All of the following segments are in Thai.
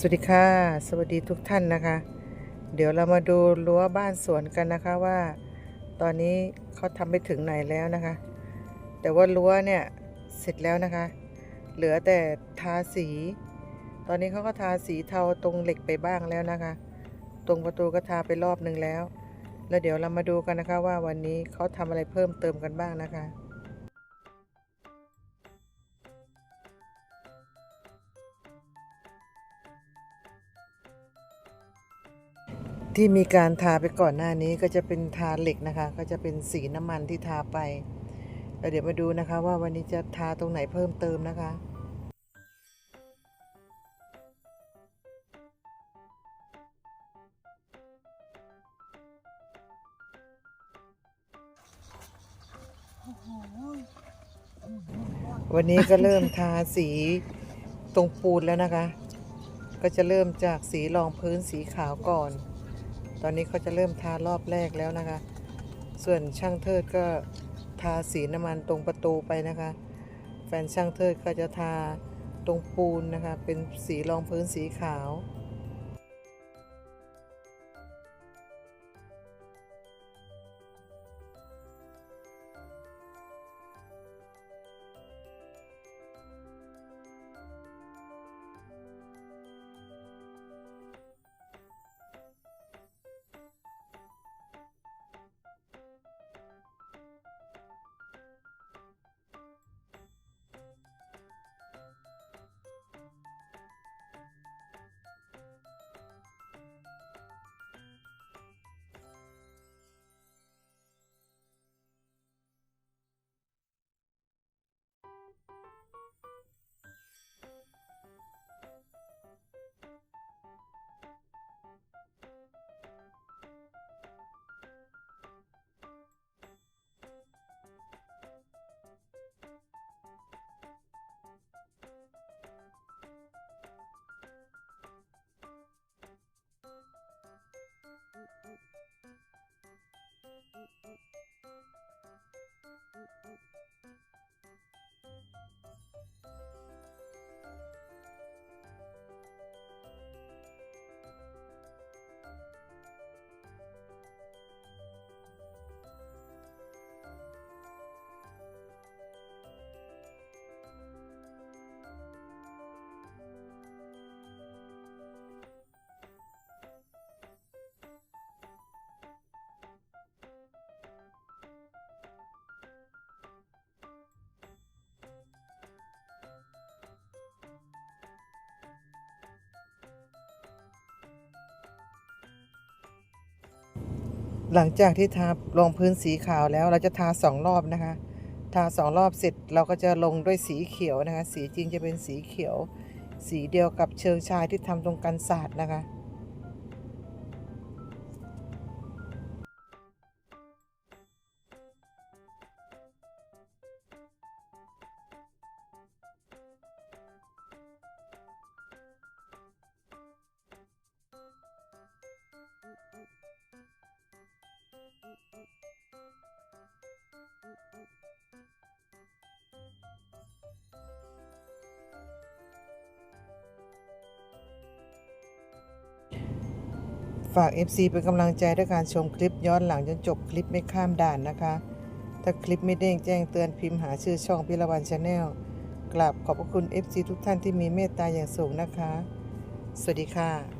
สวัสดีค่ะ สวัสดีทุกท่านนะคะ เดี๋ยวเรามาดูรั้วบ้านสวนกันนะคะว่า ตอนนี้เขาทำไปถึงไหนแล้วนะคะ แต่ว่ารั้วเนี่ยเสร็จแล้วนะคะ เหลือแต่ทาสี ตอนนี้เขาก็ทาสีเทาตรงเหล็กไปบ้างแล้วนะคะ ตรงประตูก็ทาไปรอบหนึ่งแล้ว แล้วเดี๋ยวเรามาดูกันนะคะว่าวันนี้เขาทำอะไรเพิ่มเติมกันบ้างนะคะ ที่มีการทาไปก่อนหน้านี้ก็จะเป็นทาเหล็กนะคะ ก็จะเป็นสีน้ำมันที่ทาไปแล้วเดี๋ยวมาดูนะคะ ว่าวันนี้จะทาตรงไหนเพิ่มเติมนะคะวันนี้ก็เริ่มทาสีตรงปูนแล้วนะคะ ก็จะเริ่มจากสีรองพื้นสีขาวก่อน ตอนนี้เขาจะเริ่มทารอบแรกแล้วนะคะ ส่วนช่างเทิดก็ทาสีน้ำมันตรงประตูไปนะคะ แฟนช่างเทิดก็จะทาตรงปูนนะคะ เป็นสีรองพื้นสีขาว หลังจากที่ทาลงพื้นสีขาวแล้วเราจะทาสองรอบนะคะ ทาสองรอบเสร็จเราก็จะลงด้วยสีเขียวนะคะ สีจริงจะเป็นสีเขียว สีเดียวกับเชิงชายที่ทำตรงกันศาสตร์นะคะ ฝาก FC เป็นกำลังใจด้วยการชมคลิปย้อนหลังจนจบคลิปไม่ข้ามด่านนะคะ ถ้าคลิปไม่เด้งแจ้งเตือนพิมพ์หาชื่อช่องพิรวันชาแนลกราบขอบพระคุณ FC ทุกท่านที่มีเมตตาอย่างสูงนะคะ สวัสดีค่ะ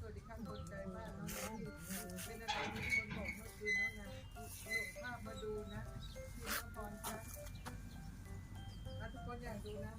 สวัสดีค่ะตกใจมากน้องที่เป็นอะไรที่คนบอกเมื่อคืนน้องนะหลงภาพมาดูนะที่น้องพรจ้ะทุกคนอยากดูนะ